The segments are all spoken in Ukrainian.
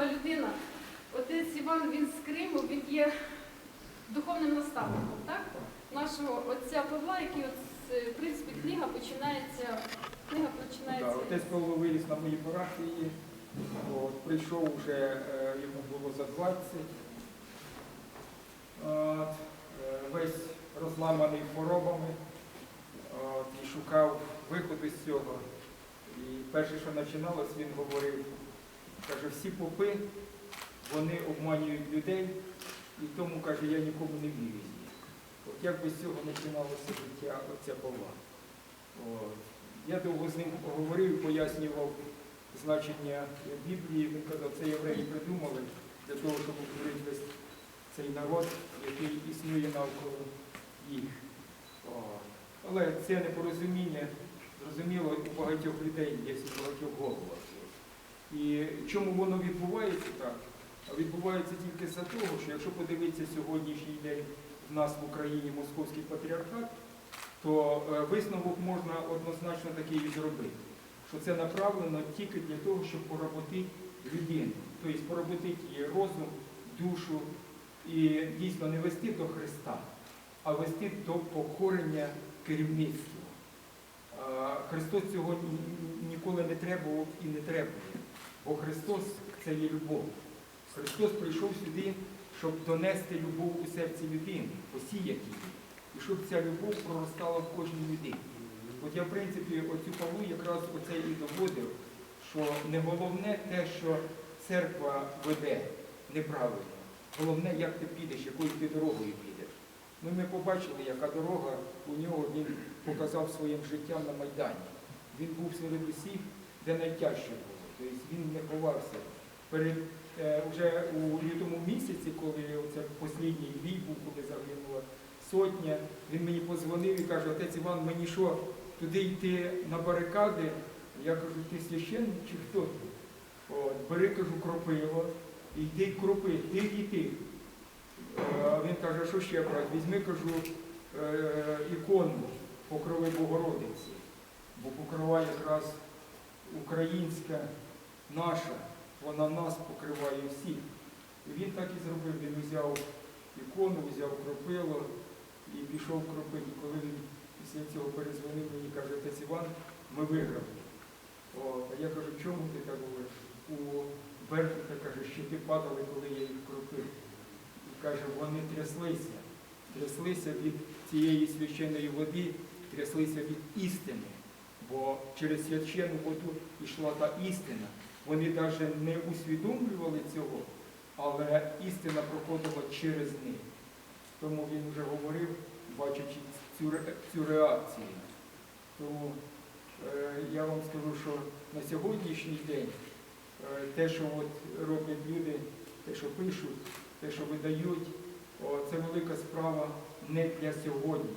цікава людина. Отець Іван, він з Криму, він є духовним наставником, так? Нашого отця Павла, який, от, в принципі, книга починається. Книга Да, починається. отець Павло виріс на моїй парафії, от, прийшов вже, е, йому було за 20. От, е, весь розламаний хворобами от, і шукав виходу з цього. І перше, що починалось, він говорив, каже, всі попи, вони обманюють людей, і тому, каже, я нікому не вірю. От як би з цього починалося життя отця Павла. От. Я довго з ним говорив, пояснював значення Біблії. Він казав, це євреї придумали для того, щоб утворити весь цей народ, який існує навколо їх. Але це непорозуміння, зрозуміло, у багатьох людей є у багатьох головах. І чому воно відбувається так? Відбувається тільки за того, що якщо подивитися сьогоднішній день в нас в Україні московський патріархат, то е, висновок можна однозначно такий і зробити, що це направлено тільки для того, щоб поработити людину, тобто поработити її розум, душу і дійсно не вести до Христа, а вести до покорення керівництва. Христос цього ні- ні- ніколи не требував і не требує, бо Христос це є любов. Христос прийшов сюди, щоб донести любов у серці людини, посіяти її і щоб ця любов проростала в кожній людині. От я, в принципі, оцю Павлу якраз оце і доводив, що не головне те, що церква веде неправильно. Головне, як ти підеш, якою ти дорогою підеш. Ну, ми побачили, яка дорога у нього він показав своїм життям на Майдані. Він був серед усіх, де найтяжче було. Тобто він не ховався. Перед, е, вже у лютому місяці, коли оце останній бій був, коли загинула сотня, він мені подзвонив і каже, отець Іван, мені що, туди йти на барикади? Я кажу, ти священник чи хто ти? От, бери, кажу, кропиво, йди кропи, ти і ти. Він каже, що ще брати? Візьми, кажу, е, ікону покрови Богородиці, бо покрова якраз українська, наша, вона нас покриває всіх. І він так і зробив, він взяв ікону, взяв кропило і пішов кропити. Коли він після цього перезвонив мені, каже, отець Іван, ми виграли. О, а я кажу, чому ти так говориш? У Беркута, каже, що ти падали, коли я їх кропив. І каже, вони тряслися, тряслися від цієї священної води, тряслися від істини. Бо через священну воду йшла та істина. Вони навіть не усвідомлювали цього, але істина проходила через них. Тому він вже говорив, бачачи цю, цю реакцію. Тому е, я вам скажу, що на сьогоднішній день е, те, що от роблять люди, те, що пишуть, те, що видають, о, це велика справа не для сьогодні.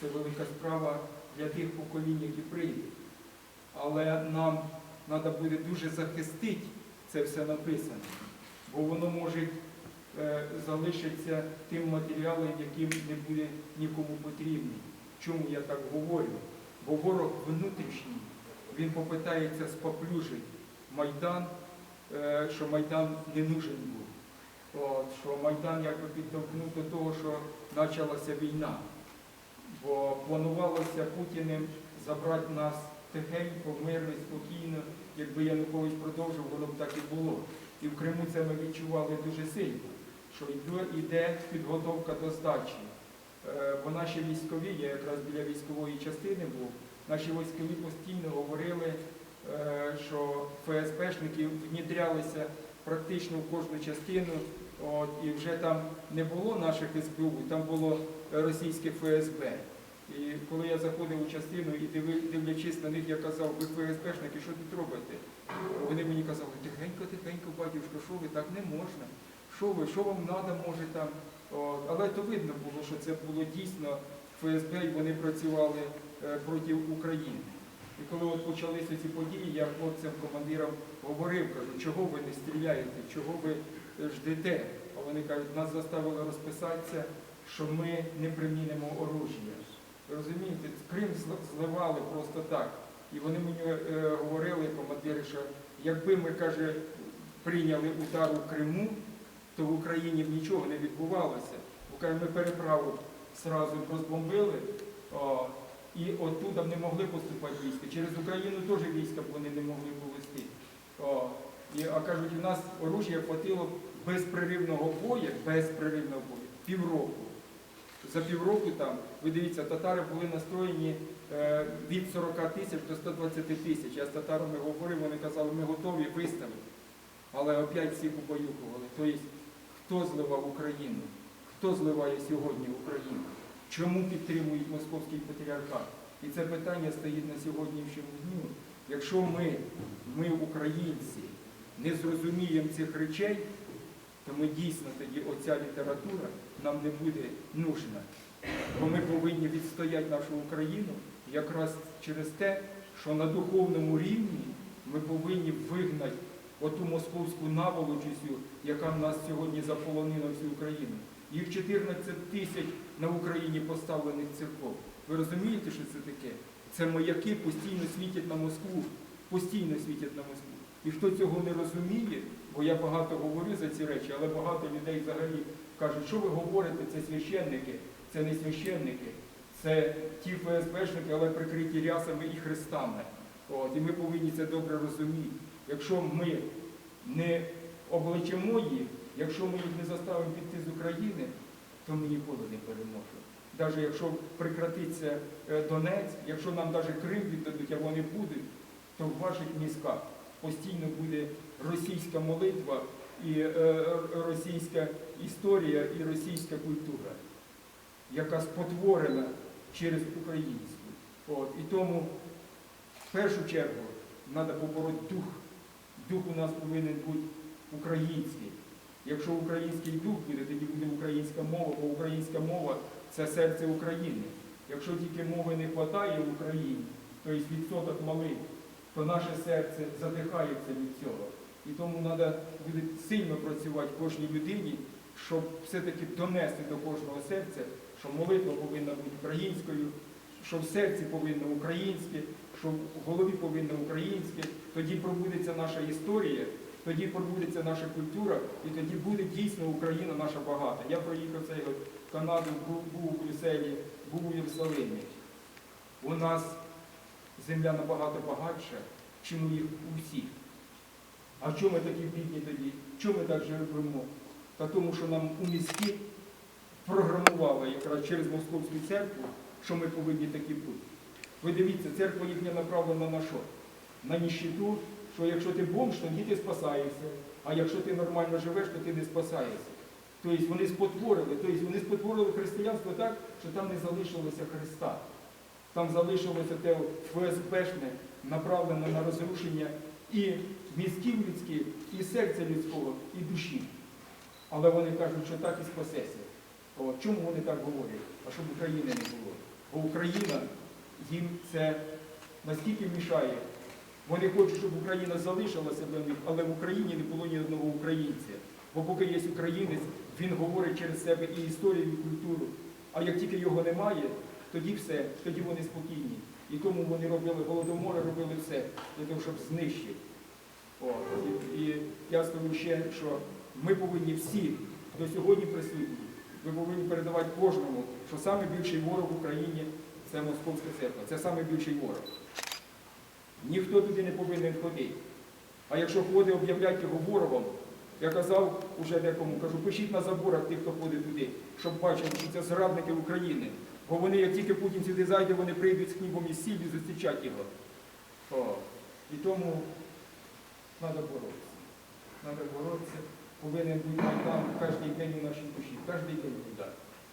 Це велика справа для тих поколінь, які прийдуть. Але нам треба буде дуже захистити це все написане, бо воно може е, залишиться тим матеріалом, яким не буде нікому потрібний. Чому я так говорю? Бо ворог внутрішній, він попитається споплюжити Майдан, е, що Майдан не нужен був. Що Майдан якби підтолкнув до того, що почалася війна. Бо планувалося Путіним забрати нас тихенько, мирно, спокійно. Якби Янукович продовжив, воно б так і було. І в Криму це ми відчували дуже сильно, що йде- підготовка до здачі. Е, Бо наші військові, я якраз біля військової частини був, наші військові постійно говорили, е, що ФСБшники внідрялися практично в кожну частину, от, і вже там не було наших СБУ, там було російське ФСБ. І коли я заходив у частину і дивлячись на них, я казав, ви ФСБшники, що тут робите? Вони мені казали, тихенько, тихенько, батюшко, що ви так не можна? Що ви, що вам треба, може там? Але то видно було, що це було дійсно ФСБ, і вони працювали е, проти України. І коли от почалися ці події, я хлопцям, командирам говорив, кажу, чого ви не стріляєте, чого ви ждете? А вони кажуть, нас заставили розписатися, що ми не примінимо оружія. Розумієте, Крим зливали просто так. І вони мені е, говорили, командири, що якби ми, каже, прийняли удар у Криму, то в Україні б нічого не відбувалося. Бо каже, ми переправу зразу розбомбили, о, і оттуда б не могли поступати війська. Через Україну теж війська б вони не могли повести. О, і, а кажуть, у нас оружия хватило безпреривного бою, безпреривного бою, півроку. За півроку там, ви дивіться, татари були настроєні е, від 40 тисяч до 120 тисяч. Я з татарами говорив, вони казали, ми готові виставити. Але опять всіх убаюкували. Тобто, хто зливав Україну? Хто зливає сьогодні Україну? Чому підтримують московський патріархат? І це питання стоїть на сьогоднішньому дню. Якщо ми, ми, українці, не зрозуміємо цих речей, то ми дійсно тоді оця література нам не буде нужна. Бо ми повинні відстояти нашу Україну якраз через те, що на духовному рівні ми повинні вигнати оту московську наволочу, цю, яка в нас сьогодні заполонила всю Україну. Їх 14 тисяч на Україні поставлених церков. Ви розумієте, що це таке? Це маяки постійно світять на Москву, постійно світять на Москву. І хто цього не розуміє, бо я багато говорю за ці речі, але багато людей взагалі кажуть, що ви говорите, це священники, це не священники, це ті ФСБшники, але прикриті рясами і хрестами. От, і ми повинні це добре розуміти. Якщо ми не обличимо їх, якщо ми їх не заставимо піти з України, то ми ніколи не переможемо. Навіть якщо прекратиться е, Донець, якщо нам навіть Крим віддадуть, а вони будуть, то в ваших мізках постійно буде російська молитва і е, е, російська історія і російська культура, яка спотворена через українську. От. І тому в першу чергу треба побороти дух. Дух у нас повинен бути український. Якщо український дух буде, тоді буде українська мова, бо українська мова це серце України. Якщо тільки мови не вистачає в Україні, то тобто відсоток малий, то наше серце задихається від цього. І тому треба буде сильно працювати кожній людині, щоб все-таки донести до кожного серця, що молитва повинна бути українською, що в серці повинно українське, що в голові повинно українське, тоді пробудеться наша історія, тоді пробудеться наша культура, і тоді буде дійсно Україна наша багата. Я проїхав цей Канаду, був, у Брюсселі, був у Єрусалимі. У нас земля набагато багатша, чим у їх у всіх. А чому ми такі бідні тоді? Чому ми так живемо? Та тому, що нам у мізки програмували якраз через московську церкву, що ми повинні такі бути. Ви дивіться, церква їхня направлена на що? На ніщиту, що якщо ти бомж, тоді ти спасаєшся. А якщо ти нормально живеш, то ти не спасаєшся. Тобто вони спотворили, тобто вони спотворили християнство так, що там не залишилося Христа. Там залишилося те ФСБшне, направлене на розрушення і мізків людських, і серця людського, і душі. Але вони кажуть, що так і спасеться. От. Чому вони так говорять? А щоб України не було. Бо Україна їм це настільки мішає. Вони хочуть, щоб Україна залишилася для них, але в Україні не було ні одного українця. Бо поки є українець, він говорить через себе і історію, і культуру. А як тільки його немає, тоді все, тоді вони спокійні. І тому вони робили голодомори, робили все для того, щоб знищити. І, і я скажу ще, що ми повинні всі до сьогодні присутні, ми повинні передавати кожному, що найбільший ворог в Україні це Московська церква. Це найбільший ворог. Ніхто туди не повинен ходити. А якщо ходить, об'являють його ворогом, я казав уже декому, кажу, пишіть на заборах тих, хто ходить туди, щоб бачили, що це зрадники України. Бо вони, як тільки Путін сюди зайде, вони прийдуть з хлібом і сіллю зустрічати його. О, і тому треба боротися. Треба боротися. Повинен бути майдан кожен день у нашій душі, кожен день туди,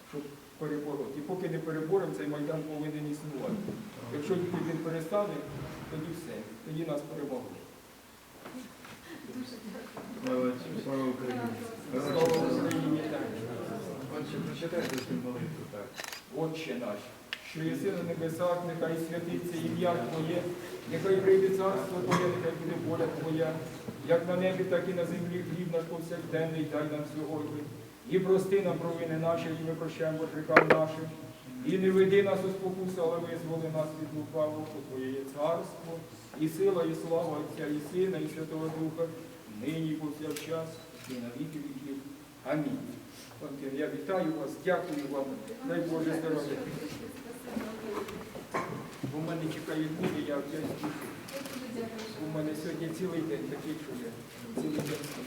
щоб перебороти. І поки не переборемо, цей майдан повинен існувати. Якщо тільки він перестане, тоді все, тоді нас перемогли. Дуже дякую. Слава слава Україні. Слава Україні! так. Отче, прочитайте цю молитву так. Отче наш, що єси на небесах, нехай святиться ім'я Твоє, нехай прийде царство Твоє, нехай буде воля Твоя, як на небі, так і на землі хліб наш повсякденний дай нам сьогодні. І прости нам провини наші, і ми прощаємо гріхам нашим. І не веди нас у спокусу, але визволи нас від лукавого, бо Твоє царство, і сила, і слава Отця, і Сина, і Святого Духа, нині і повсякчас, і на віки віків. Амінь. Я вітаю вас, дякую вам, дай Боже здоров'я. У мене чекають люди, я вдячний. У мене сьогодні цілий день такий чує. Цілий день.